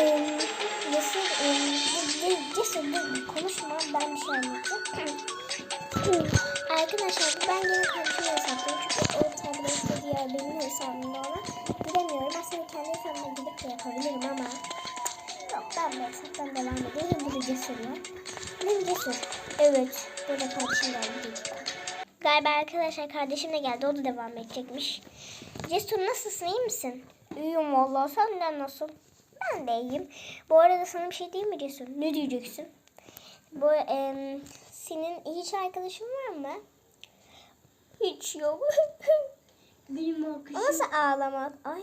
Ee, Cesur, e, bu- Cesur konuşma ben bir şey anlatacağım. Arkadaşlar bu ben benim kardeşimin hesaplarım. Çünkü o ettiği diğer benim hesabımda olan. Bilemiyorum. Aslında kendi hesabıma gidip de yapabilirim ama. Yok ben bu hesaptan devam edeyim. Hem burada Cesur var. Benim Cesur. Evet. Burada kardeşim geldi. Galiba arkadaşlar kardeşim de geldi. O da devam edecekmiş. Cesur nasılsın? iyi misin? İyiyim vallahi. Senden nasıl? Ben de iyiyim. Bu arada sana bir şey diyeyim mi Cesur? Ne diyeceksin? Bu em, senin hiç arkadaşın var mı? Hiç yok. Benim arkadaşım. Nasıl ağlamak? Ay.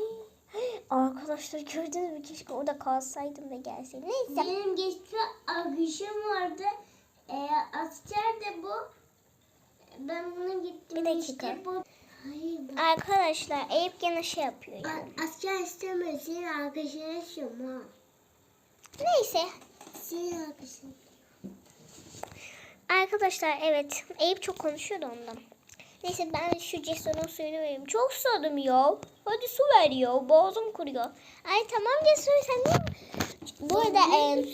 Arkadaşlar gördünüz mü? Keşke orada kalsaydım da gelseydim. Neyse. Benim geçti arkadaşım vardı. Ee, asker de bu. Ben buna gittim. Bir dakika. işte bu. Hayır bak. Arkadaşlar Eyüp gene şey yapıyor yani. A- Asker istemiyor. Senin arkadaşın istiyorum ha. Neyse. Senin arkadaşın. Arkadaşlar evet. Eyüp çok konuşuyordu ondan. Neyse ben şu Cesur'un suyunu vereyim. Çok susadım ya. Hadi su ver ya. Boğazım kuruyor. Ay tamam Cesur sen de... Bu arada em,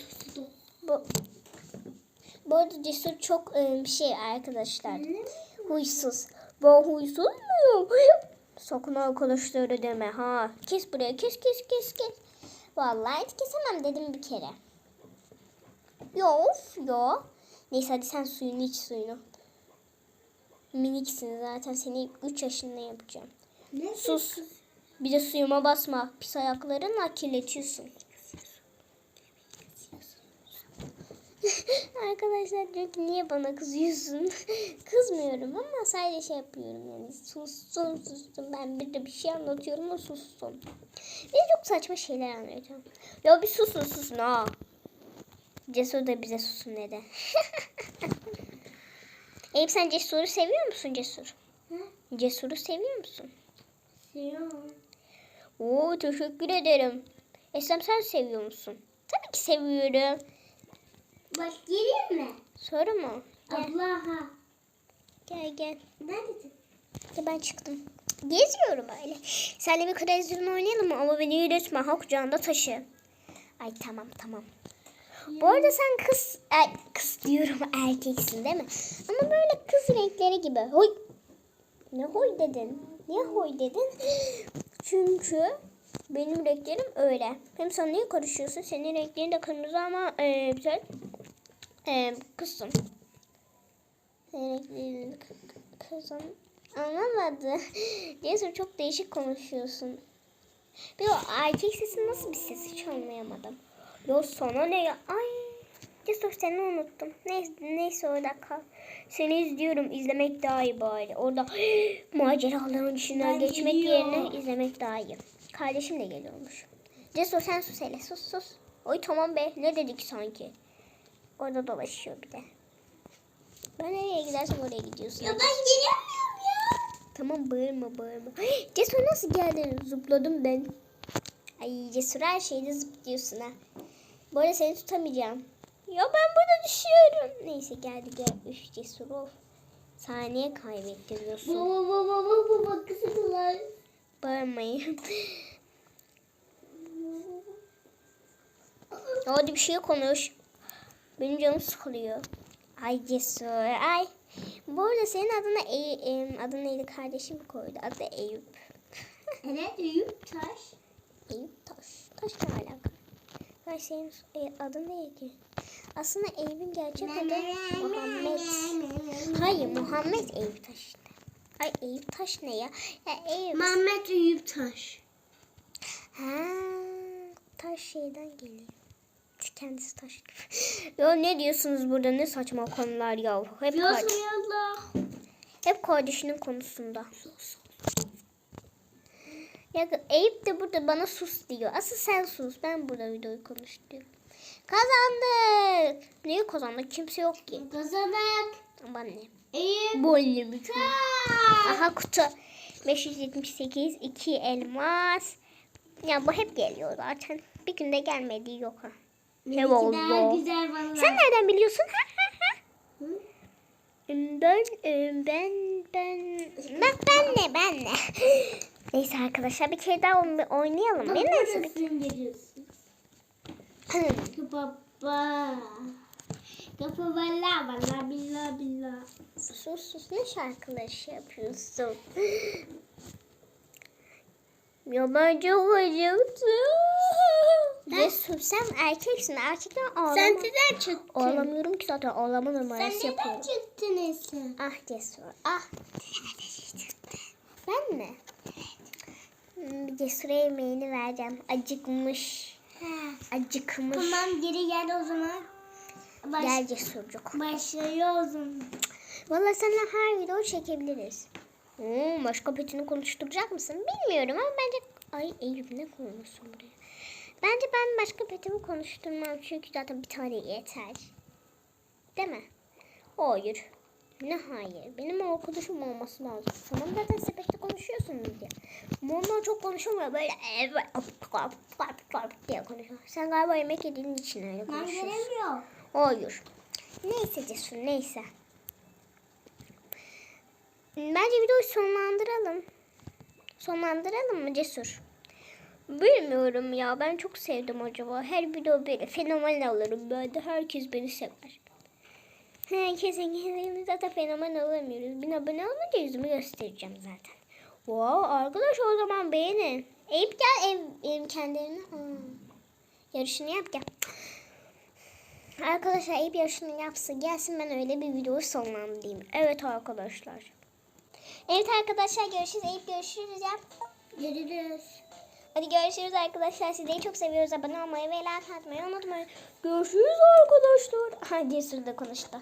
bu, bu arada Cesur çok em, şey arkadaşlar. Huysuz. Ben huysuz muyum? Sakın arkadaşları deme ha. Kes buraya kes kes kes kes. Vallahi hiç kesemem dedim bir kere. Yo of yo. Neyse hadi sen suyunu iç suyunu. Miniksin zaten seni 3 yaşında yapacağım. Ne? Sus. Bir de suyuma basma. Pis ayaklarınla kirletiyorsun. Arkadaşlar diyor ki niye bana kızıyorsun? Kızmıyorum ama sadece şey yapıyorum yani. Sussun sussun. Ben bir de bir şey anlatıyorum o sussun. De çok saçma şeyler anlatıyorum. Ya bir susun susun ha. Cesur da bize susun dedi. Eyüp sen Cesur'u seviyor musun Cesur? Hı? Cesur'u seviyor musun? Seviyorum. Oo teşekkür ederim. Eslem sen seviyor musun? Tabii ki seviyorum. Bak geleyim mi? Soru mu? Gel Abla ha. gel gel. Neredesin? Ya ben çıktım. Geziyorum öyle. Seninle bir kraliçenin oynayalım mı? Ama beni yürütme. Ha kucağında taşı. Ay tamam tamam. Bu arada sen kız, ay, kız diyorum erkeksin değil mi? Ama böyle kız renkleri gibi. Hoy. Ne hoy dedin? Niye hoy dedin? Çünkü benim renklerim öyle. Hem sen niye karışıyorsun? Senin renklerin de kırmızı ama e, güzel. E, kızsın. Senin renklerin de kı- kı- kızım. Anlamadı. Cesur çok değişik konuşuyorsun. Bir o erkek sesi nasıl bir ses hiç anlayamadım. Ya sana ne ya? Ay. Cesur seni unuttum. Neyse, neyse orada kal. Seni izliyorum. İzlemek daha iyi bari. Orada maceraların içinden Ben geçmek geliyorum. yerine izlemek daha iyi. Kardeşim de geliyormuş. Cesur sen sus hele. Sus sus. Oy tamam be. Ne dedik sanki? Orada dolaşıyor bir de. Ben nereye gidersem oraya gidiyorsun. Ya ben gelemiyorum ya. Tamam bağırma bağırma. Cesur nasıl geldin? Zıpladım ben. Ay Cesur her şeyde zıplıyorsun ha. Bu arada seni tutamayacağım. Ya ben burada düşüyorum. Neyse geldi gel. Üf Cesur of. Saniye kaybettiriyorsun. Baba baba baba baba kızlar. Bağırmayın. Hadi bir şey konuş. Benim canım sıkılıyor. Ay Cesur ay. Bu arada senin adına Ey em, adın neydi kardeşim koydu. Adı Eyüp. Evet Eyüp Taş. Eyüp Taş. Taş ne alaka? Ay senin e, adın ne ki? Aslında Eyüp'ün gerçek adı Muhammed. Hayır Muhammed Eyüp Taş işte. Ay Eyüp Taş ne ya? Ya Eyüp. Mehmet Eyüp Taş. Ha, taş şeyden geliyor. Kendisi taş ya ne diyorsunuz burada ne saçma konular ya. Hep, Ya kardeş, Allah. hep kardeşinin konusunda. Ya Eyüp de burada bana sus diyor. Asıl sen sus. Ben burada videoyu konuşuyorum. Kazandık. Niye kazandık? Kimse yok ki. Kazandık. Aman ne? Eyüp Taş. Aha kutu. 578 2 elmas. Ya bu hep geliyor zaten. Bir günde gelmediği yok ha. Benimki oldu. daha güzel. Sen nereden biliyorsun? Ben ben ben ben ben ne ben ne? Neyse arkadaşlar bir kere daha oyn- oynayalım. Bak Ben nasıl geliyorsun. Baba. Kapı valla valla billa billa. sus sus ne şarkıları şey yapıyorsun? ya ben çok acıktım. Cesur sen erkeksin. Erkekler ağlama. Sen neden çıktın? Ağlamıyorum ki zaten ağlama Sen numarası neden yapıyorum. çıktın Esin? Ah Cesur ah. Ben mi? Hmm, Cesur'a yemeğini vereceğim. Acıkmış. Acıkmış. Tamam geri gel o zaman. Baş, Gel Cesurcuk. Başlıyor o zaman. Valla seninle her video çekebiliriz. Hmm, başka petini konuşturacak mısın? Bilmiyorum ama bence... Ay Eyüp ne koymuşsun buraya? Bence ben başka petimi konuşturmam. Çünkü zaten bir tane yeter. Değil mi? Hayır. Ne hayır? Benim arkadaşım olması lazım. Tamam zaten sepette konuşuyorsun diye. Onlar çok konuşamıyor. Böyle evet diye konuşuyor. Sen galiba yemek yediğin için öyle Ben konuşuyorsun. göremiyorum. Hayır. Neyse Cesur neyse. Bence videoyu sonlandıralım. Sonlandıralım mı Cesur? Bilmiyorum ya ben çok sevdim acaba. Her video böyle fenomen alırım de herkes beni sever. Herkesin kendimiz zaten fenomen olamıyoruz. Bin abone olunca yüzümü göstereceğim zaten. Wow arkadaş o zaman beğenin. Eyüp gel ev, ev kendilerine. Yarışını yap gel. Arkadaşlar Eyüp yarışını yapsın. Gelsin ben öyle bir videoyu sonlandırayım. Evet arkadaşlar. Evet arkadaşlar görüşürüz. Eyüp görüşürüz yap. Hadi görüşürüz arkadaşlar. Sizleri çok seviyoruz. Abone olmayı ve like atmayı unutmayın. Görüşürüz arkadaşlar. Ha Cesur da konuştu.